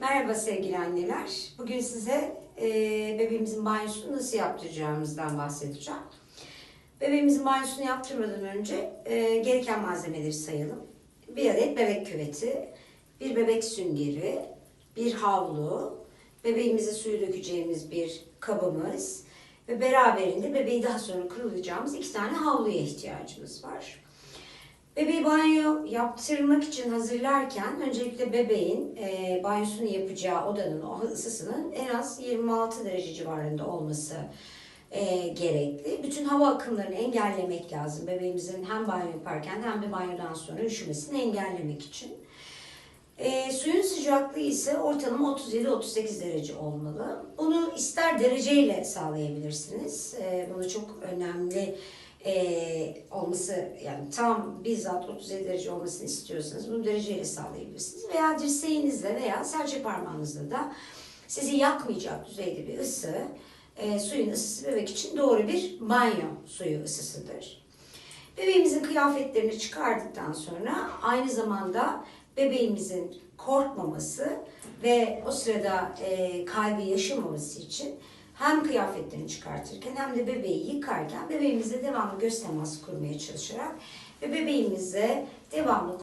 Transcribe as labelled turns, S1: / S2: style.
S1: Merhaba sevgili anneler. Bugün size e, bebeğimizin banyosunu nasıl yaptıracağımızdan bahsedeceğim. Bebeğimizin banyosunu yaptırmadan önce e, gereken malzemeleri sayalım. Bir adet bebek küveti, bir bebek süngeri, bir havlu, bebeğimize suyu dökeceğimiz bir kabımız ve beraberinde bebeği daha sonra kurulayacağımız iki tane havluya ihtiyacımız var. Bebeği banyo yaptırmak için hazırlarken öncelikle bebeğin e, banyosunu yapacağı odanın o ısısının en az 26 derece civarında olması e, gerekli. Bütün hava akımlarını engellemek lazım. Bebeğimizin hem banyo yaparken hem de banyodan sonra üşümesini engellemek için. E, suyun sıcaklığı ise ortalama 37-38 derece olmalı. Bunu ister dereceyle sağlayabilirsiniz. E, bunu çok önemli e, olması yani tam bizzat 37 derece olmasını istiyorsanız bunu dereceyle sağlayabilirsiniz. Veya dirseğinizle veya serçe parmağınızla da sizi yakmayacak düzeyde bir ısı, e, suyun ısısı bebek için doğru bir banyo suyu ısısıdır. Bebeğimizin kıyafetlerini çıkardıktan sonra aynı zamanda bebeğimizin korkmaması ve o sırada e, kaygı yaşamaması için hem kıyafetlerini çıkartırken hem de bebeği yıkarken bebeğimizle devamlı göz teması kurmaya çalışarak ve bebeğimize devamlı